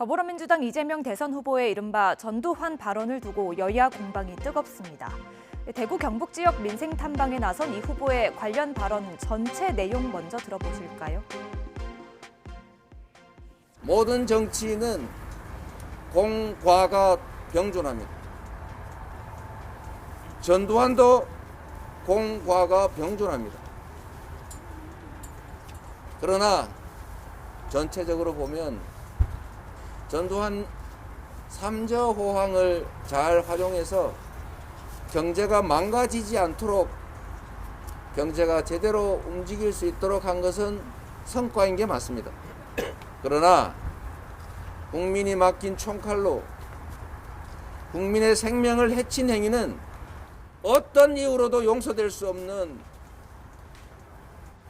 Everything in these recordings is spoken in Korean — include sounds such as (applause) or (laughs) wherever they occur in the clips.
더불어민주당 이재명 대선 후보의 이른바 전두환 발언을 두고 여야 공방이 뜨겁습니다. 대구 경북 지역 민생 탐방에 나선 이 후보의 관련 발언 전체 내용 먼저 들어보실까요? 모든 정치인은 공과가 병존합니다. 전두환도 공과가 병존합니다. 그러나 전체적으로 보면 전두환 삼저 호황을 잘 활용해서 경제가 망가지지 않도록 경제가 제대로 움직일 수 있도록 한 것은 성과인 게 맞습니다. (clears throat) 그러나 국민이 맡긴 총칼로 국민의 생명을 해친 행위는 어떤 이유로도 용서될 수 없는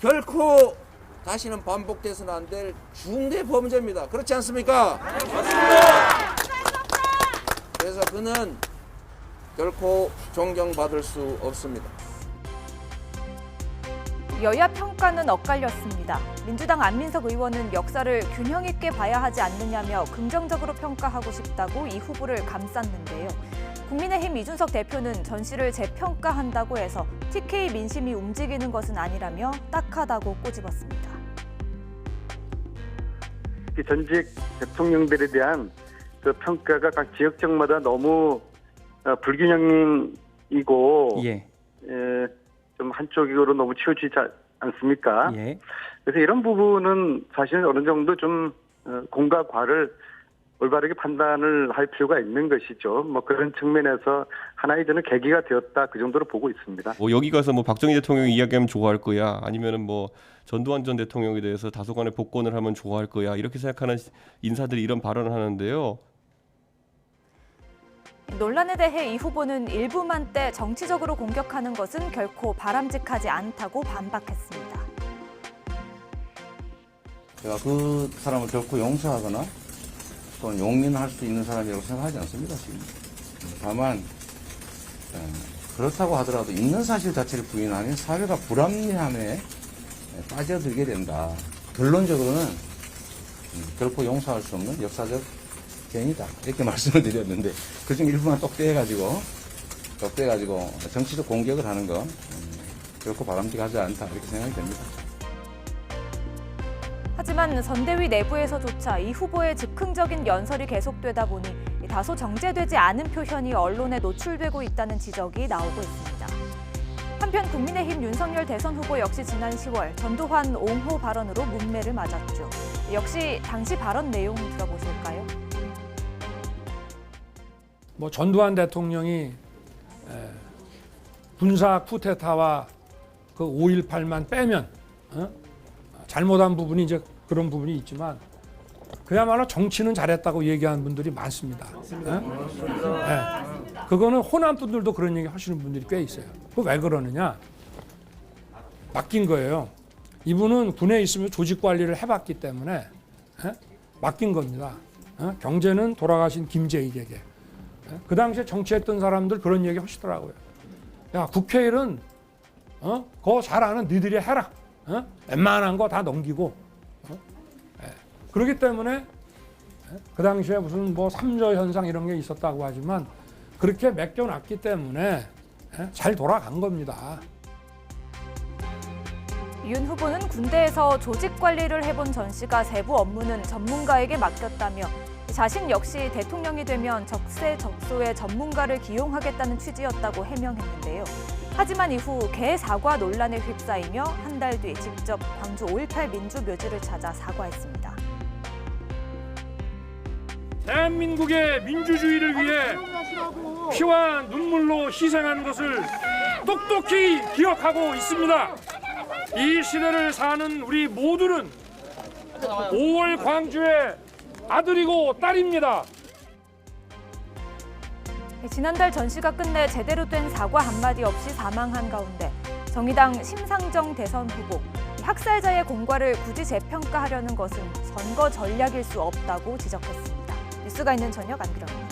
결코 다시는 반복돼서는 안 될 중대 범죄입니다. 그렇지 않습니까? 맞습니다. 그래서 그는 결코 존경받을 수 없습니다. 여야 평가는 엇갈렸습니다. 민주당 안민석 의원은 역사를 균형 있게 봐야 하지 않느냐며 긍정적으로 평가하고 싶다고 이 후보를 감쌌는데요. 국민의힘 이준석 대표는 전 씨를 재평가한다고 해서 TK 민심이 움직이는 것은 아니라며 딱하다고 꼬집었습니다. 이 전직 대통령들에 대한 그 평가가 각 지역적마다 너무 어, 불균형이고 예. 에, 좀 한쪽으로 너무 치우치지 않- 않습니까? 예. 그래서 이런 부분은 사실은 어느 정도 좀 어, 공과 과를 올바르게 판단을 할 필요가 있는 것이죠. 뭐 그런 측면에서 하나의 저는 계기가 되었다 그 정도로 보고 있습니다. 뭐 여기 가서 뭐 박정희 대통령 이야기하면 좋아할 거야 아니면은 뭐 전두환 전 대통령에 대해서 다소간의 복권을 하면 좋아할 거야 이렇게 생각하는 인사들이 이런 발언을 하는데요 논란에 대해 이 후보는 일부만 때 정치적으로 공격하는 것은 결코 바람직하지 않다고 반박했습니다. 제가 그 사람을 결코 용서하거나 또는 용인할 수 있는 사람이라고 생각하지 않습니다, 지금. 다만, 어, 그렇다고 하더라도 있는 사실 자체를 부인하면 사회가 불합리함에 빠져들게 된다. 결론적으로는 음, 결코 용서할 수 없는 역사적 죄이다. 이렇게 (laughs) 말씀을 드렸는데, 그중 일부만 똑 떼가지고, 똑 떼가지고 정치적 공격을 하는 건 음, 결코 바람직하지 않다. 이렇게 생각이 됩니다. 하지만 선대위 내부에서조차 이 후보의 즉흥적인 연설이 계속되다 보니 다소 정제되지 않은 표현이 언론에 노출되고 있다는 지적이 나오고 있습니다. 한편 국민의힘 윤석열 대선 후보 역시 지난 10월 전두환 옹호 발언으로 문매를 맞았죠. 역시 당시 발언 내용 들어보실까요? 뭐 전두환 대통령이 에, 군사 쿠데타와 그 5.18만 빼면 어? 잘못한 부분이 이제 그런 부분이 있지만 그야말로 정치는 잘했다고 얘기하는 분들이 많습니다. 예? 예. 그거는 호남 분들도 그런 얘기 하시는 분들이 꽤 있어요. 그 왜 그러느냐? 맡긴 거예요. 이분은 군에 있으면 조직 관리를 해봤기 때문에 예? 맡긴 겁니다. 어? 경제는 돌아가신 김재익에게. 예? 그 당시에 정치했던 사람들 그런 얘기 하시더라고요. 야 국회일은 어? 그거 잘 아는 니들이 해라. 어? 웬만한 거 다 넘기고. 어? 예. 그렇기 때문에 예? 그 당시에 무슨 뭐 삼저 현상 이런 게 있었다고 하지만 그렇게 맡겨놨기 때문에 예? 잘 돌아간 겁니다. 윤 후보는 군대에서 조직 관리를 해본 전 씨가 세부 업무는 전문가에게 맡겼다며 자신 역시 대통령이 되면 적세 적소의 전문가를 기용하겠다는 취지였다고 해명했는데요. 하지만 이후 개 사과 논란에 휩싸이며 한 달 뒤 직접 광주 5.18 민주묘지를 찾아 사과했습니다. 대한민국의 민주주의를 위해 피와 눈물로 희생한 것을 똑똑히 기억하고 있습니다. 이 시대를 사는 우리 모두는 5월 광주의 아들이고 딸입니다. 지난달 전 씨가 끝내 제대로 된 사과 한마디 없이 사망한 가운데 정의당 심상정 대선 후보 학살자의 공과를 굳이 재평가하려는 것은 선거 전략일 수 없다고 지적했습니다. 뉴스가 있는 저녁 안기령입니다.